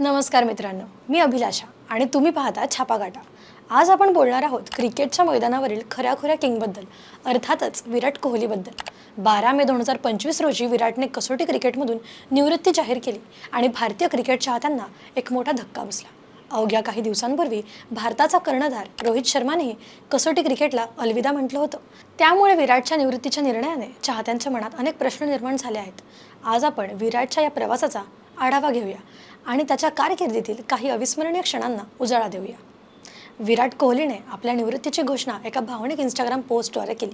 नमस्कार मित्रांनो मी अभिलाषा आणि तुम्ही पाहता छापागाटा आज आपण बोलणार आहोत क्रिकेटच्या मैदानावरील खऱ्याखुऱ्या किंगबद्दल अर्थातच विराट कोहलीबद्दल. बारा मे दोन हजार पंचवीस रोजी विराटने कसोटी क्रिकेटमधून निवृत्ती जाहीर केली आणि भारतीय क्रिकेट चाहत्यांना एक मोठा धक्का बसला. अवघ्या काही दिवसांपूर्वी भारताचा कर्णधार रोहित शर्मानेही कसोटी क्रिकेटला अलविदा म्हटलं होतं. त्यामुळे विराटच्या निवृत्तीच्या निर्णयाने चाहत्यांच्या मनात अनेक प्रश्न निर्माण झाले आहेत. आज आपण विराटच्या या प्रवासाचा आढावा घेऊया आणि त्याच्या कारकिर्दीतील काही अविस्मरणीय क्षणांना उजाळा देऊया. विराट कोहलीने आपल्या निवृत्तीची घोषणा एका भावनिक इंस्टाग्राम पोस्टद्वारे केली.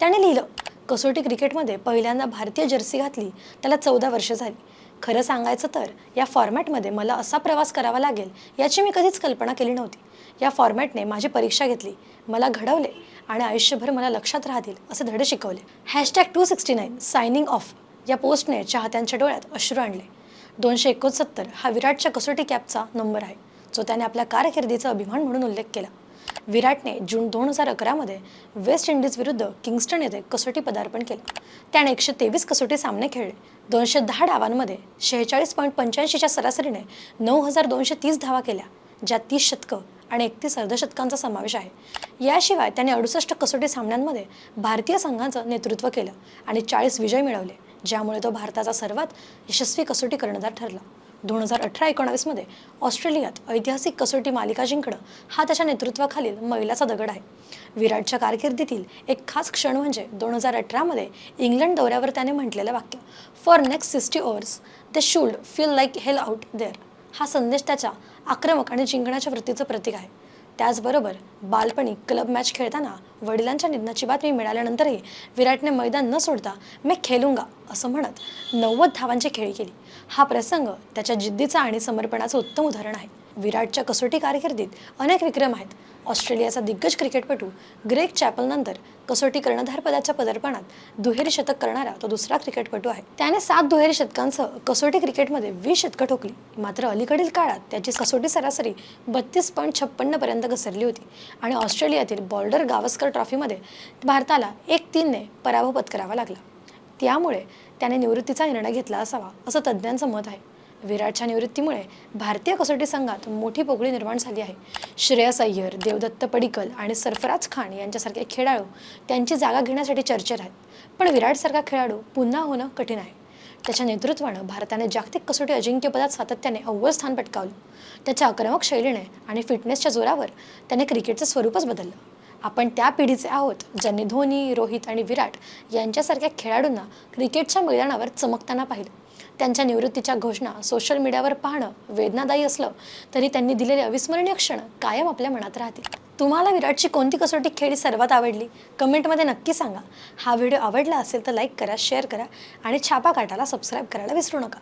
त्याने लिहिलं कसोटी क्रिकेटमध्ये पहिल्यांदा भारतीय जर्सी घातली त्याला चौदा वर्ष झाली. खरं सांगायचं तर या फॉर्मॅटमध्ये मला असा प्रवास करावा लागेल याची मी कधीच कल्पना केली नव्हती. या फॉर्मॅटने माझी परीक्षा घेतली मला घडवले आणि आयुष्यभर मला लक्षात राहतील असे धडे शिकवले. Hashtag two sixty nine signing off या पोस्टने चाहत्यांच्या डोळ्यात अश्रू आणले. दोनशे एकोणसत्तर हा विराटच्या कसोटी कॅपचा नंबर आहे. जो त्याने आपल्या कारकिर्दीचा अभिमान म्हणून उल्लेख केला. विराटने जून दोन हजार अकरामध्ये वेस्ट इंडिज विरुद्ध किंगस्टन येथे कसोटी पदार्पण केलं. त्याने एकशे तेवीस कसोटी सामने खेळले. दोनशे दहा डावांमध्ये शेहेचाळीस पॉईंट पंच्याऐंशीच्या सरासरीने नऊ हजार दोनशे तीस धावा केल्या ज्यात तीस शतकं आणि एकतीस अर्धशतकांचा समावेश आहे. याशिवाय त्याने अडुसष्ट कसोटी सामन्यांमध्ये भारतीय संघाचं नेतृत्व केलं आणि चाळीस विजय मिळवले. ज्यामुळे तो भारताचा सर्वात यशस्वी कसोटी कर्णधार ठरला. दोन हजार अठरा एकोणावीसमध्ये ऑस्ट्रेलियात ऐतिहासिक कसोटी मालिका जिंकणं हा त्याच्या नेतृत्वाखालील मैलाचा दगड आहे. विराटच्या कारकिर्दीतील एक खास क्षण म्हणजे दोन हजार अठरामध्ये इंग्लंड दौऱ्यावर त्याने म्हटलेलं वाक्य for next sixty overs they should feel like hell out there हा संदेश त्याच्या आक्रमक आणि जिंकण्याच्या वृत्तीचं प्रतीक आहे. त्याचबरोबर बालपणी क्लब मॅच खेळताना वडिलांच्या निधनाची बातमी मिळाल्यानंतरही विराटने मैदान न सोडता मी खेलूंगा असं म्हणत नव्वद धावांची खेळी केली. हा प्रसंग त्याच्या जिद्दीचा आणि समर्पणाचं उत्तम उदाहरण आहे. विराटच्या कसोटी कारकिर्दीत अनेक विक्रम आहेत. ऑस्ट्रेलियाचा दिग्गज क्रिकेटपटू ग्रेग चॅपलनंतर कसोटी कर्णधारपदाच्या पदार्पणात दुहेरी शतक करणारा तो दुसरा क्रिकेटपटू आहे. त्याने सात दुहेरी शतकांसह कसोटी क्रिकेटमध्ये वीस शतकं ठोकली. मात्र अलीकडील काळात त्याची कसोटी सरासरी बत्तीस पॉईंट छप्पन्नपर्यंत घसरली होती आणि ऑस्ट्रेलियातील बॉर्डर गावस्कर ट्रॉफीमध्ये भारताला एक तीनने पराभव पत्करावा लागला. त्यामुळे त्याने निवृत्तीचा निर्णय घेतला असावा असं तज्ज्ञांचं मत आहे. विराटच्या निवृत्तीमुळे भारतीय कसोटी संघात मोठी पोकळी निर्माण झाली आहे. श्रेयस अय्यर देवदत्त पडिकल आणि सरफराज खान यांच्यासारखे खेळाडू त्यांची जागा घेण्यासाठी चर्चेत आहेत. पण विराटसारखा खेळाडू पुन्हा होणं कठीण आहे. त्याच्या नेतृत्वानं भारताने जागतिक कसोटी अजिंक्यपदात सातत्याने अव्वल स्थान पटकावलं. त्याच्या आक्रमक शैलीने आणि फिटनेसच्या जोरावर त्याने क्रिकेटचं स्वरूपच बदललं. आपण त्या पिढीचे आहोत ज्यांनी धोनी रोहित आणि विराट यांच्यासारख्या खेळाडूंना क्रिकेटच्या मैदानावर चमकताना पाहिलं. त्यांच्या निवृत्तीच्या घोषणा सोशल मीडियावर पाहणं वेदनादायी असलं तरी त्यांनी दिलेले अविस्मरणीय क्षण कायम आपल्या मनात राहतील. तुम्हाला विराटची कोणती कसोटी खेळी सर्वात आवडली? कमेंटमध्ये नक्की सांगा. हा व्हिडिओ आवडला असेल तर लाईक करा शेअर करा आणि छापा काटाला सबस्क्राईब करायला विसरू नका.